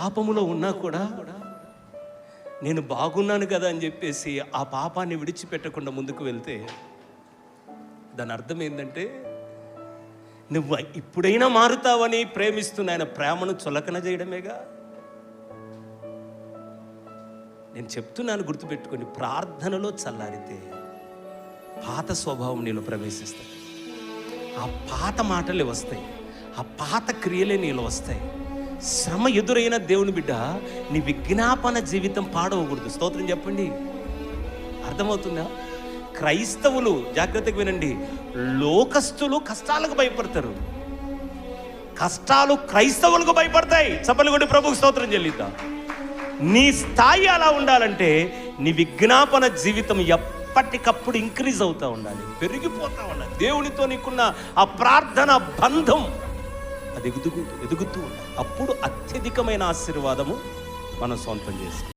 పాపములో ఉన్నా కూడా నేను బాగున్నాను కదా అని చెప్పేసి ఆ పాపాన్ని విడిచిపెట్టకుండా ముందుకు వెళ్తే దాని అర్థం ఏంటంటే నువ్వు ఇప్పుడైనా మారుతావని ప్రేమిస్తున్న ఆయన ప్రేమను చులకన చేయడమేగా? నేను చెప్తున్నాను గుర్తుపెట్టుకొని ప్రార్థనలో చల్లారితే పాత స్వభావం నీలో ప్రవేశిస్తాయి. ఆ పాత మాటలే వస్తాయి. ఆ పాత క్రియలే నీలో వస్తాయి. శ్రమ ఎదురైన దేవుని బిడ్డ నీ విజ్ఞాపన జీవితం పాడవకూడదు. స్తోత్రం చెప్పండి. అర్థమవుతుందా? క్రైస్తవులు జాగ్రత్తగా వినండి లోకస్తులు కష్టాలకు భయపడతారు. కష్టాలు క్రైస్తవులకు భయపడతాయి. చప్పలు కొట్టి ప్రభుకు స్తోత్రం చెల్లిద్దాం. నీ స్థాయి అలా ఉండాలంటే నీ విజ్ఞాపన జీవితం ఎప్పటికప్పుడు ఇంక్రీజ్ అవుతూ ఉండాలి. పెరిగిపోతూ ఉండాలి. దేవునితో నీకున్న ఆ ప్రార్థన బంధం అది ఎదుగు ఎదుగుతూ ఉండాలి. అప్పుడు అత్యధికమైన ఆశీర్వాదము మనం సొంతం చేసుకోవాలి.